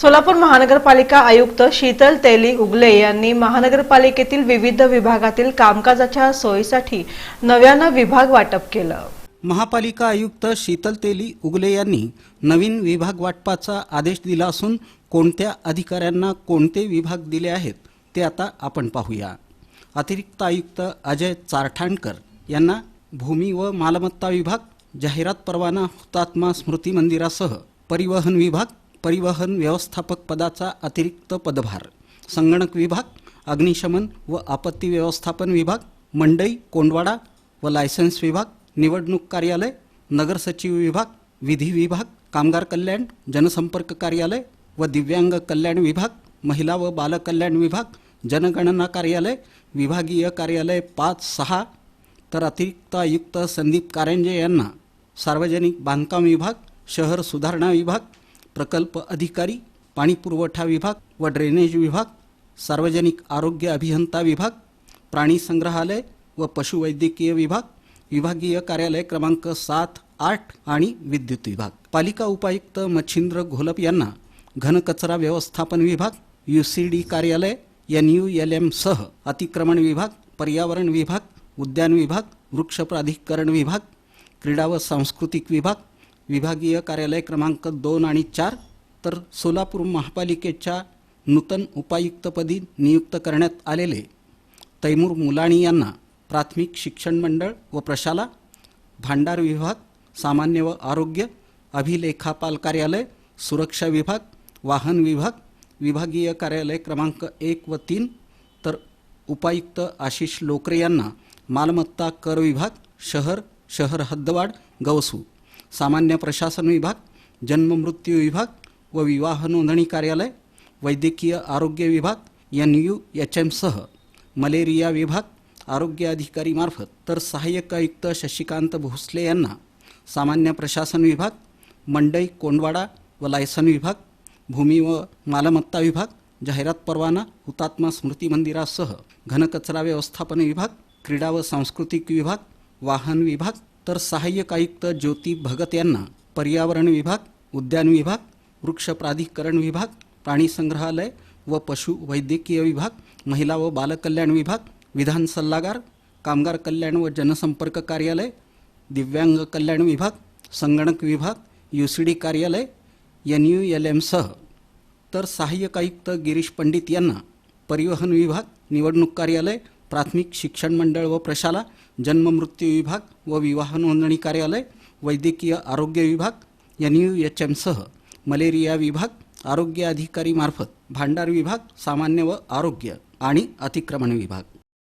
सोलापूर महानगरपालिका आयुक्त शीतल तेली उगले यांनी महानगरपालिकेतील विविध विभागातील कामकाजाच्या सोयीसाठी नव्यानं विभाग वाटप केलं. महापालिका आयुक्त शीतल तेली उगले यांनी नवीन विभाग वाटपाचा आदेश दिला असून कोणत्या अधिकाऱ्यांना कोणते विभाग दिले आहेत ते आता आपण पाहूया. अतिरिक्त आयुक्त अजय चारठाणकर यांना भूमी व मालमत्ता विभाग जाहिरात परवाना हुतात्मा स्मृती मंदिरासह परिवहन विभाग परिवहन व्यवस्थापक पदाचा अतिरिक्त पदभार. संगणक विभाग अग्निशमन व आपत्ती व्यवस्थापन विभाग मंडई कोंडवाडा व लायसन्स विभाग निवडणूक कार्यालय नगर सचिव विभाग विधी विभाग कामगार कल्याण जनसंपर्क कार्यालय व दिव्यांग कल्याण विभाग महिला व बालकल्याण विभाग जनगणना कार्यालय विभागीय कार्यालय पाच सहा तर अतिरिक्त आयुक्त संदीप कारंजे यांना सार्वजनिक बांधकाम विभाग शहर सुधारणा विभाग प्रकल्प अधिकारी पाणीपुरवठा विभाग व ड्रेनेज विभाग सार्वजनिक आरोग्य अभियंता विभाग प्राणी संग्रहालय व पशुवैद्यकीय विभाग विभागीय कार्यालय क्रमांक सात आठ आणि विद्युत विभाग. पालिका उपायुक्त मच्छिंद्र घोलप यांना घनकचरा व्यवस्थापन विभाग यू सी डी कार्यालय एन यू एल एम सह अतिक्रमण विभाग पर्यावरण विभाग उद्यान विभाग वृक्ष प्राधिकरण विभाग क्रीडा व सांस्कृतिक विभाग विभागीय कार्यालय क्रमांक दोन आणि चार तर सोलापूर महापालिकेच्या नूतन उपायुक्तपदी नियुक्त करण्यात आलेले तैमूर मुलाणी यांना प्राथमिक शिक्षण मंडळ व प्रशाला भांडार विभाग सामान्य व आरोग्य अभिलेखापाल कार्यालय सुरक्षा विभाग वाहन विभाग विभागीय कार्यालय क्रमांक एक व तीन तर उपायुक्त आशिष लोकरे यांना मालमत्ता कर विभाग शहर शहर हद्दवाढ गवसू सामान्य प्रशासन विभाग जन्ममृत्यू विभाग व विवाह नोंदणी कार्यालय वैद्यकीय आरोग्य विभाग एन यू एच एमसह मलेरिया विभाग आरोग्य अधिकारीमार्फत तर सहाय्यक आयुक्त शशिकांत भोसले यांना सामान्य प्रशासन विभाग मंडई कोंडवाडा व लायसन विभाग भूमी व मालमत्ता विभाग जाहिरात परवाना हुतात्मा स्मृती मंदिरासह घनकचरा व्यवस्थापन विभाग क्रीडा व सांस्कृतिक विभाग वाहन विभाग तर सहाय्यक आयुक्त ज्योती भगत यांना पर्यावरण विभाग उद्यान विभाग वृक्ष प्राधिकरण विभाग प्राणी संग्रहालय व पशु वैद्यकीय विभाग महिला व बालकल्याण विभाग विधान सल्लागार कामगार कल्याण व जनसंपर्क कार्यालय दिव्यांग कल्याण विभाग संगणक विभाग यू सी डी कार्यालय एन यू एल एमसह तर सहाय्यक आयुक्त गिरीश पंडित यांना परिवहन विभाग निवडणूक कार्यालय प्राथमिक शिक्षण मंडळ व प्रशाला जन्ममृत्यू विभाग व विवाह नोंदणी कार्यालय वैद्यकीय आरोग्य विभाग एन यू एच एमसह मलेरिया विभाग आरोग्य अधिकारी मार्फत भांडार विभाग सामान्य व आरोग्य आणि अतिक्रमण विभाग.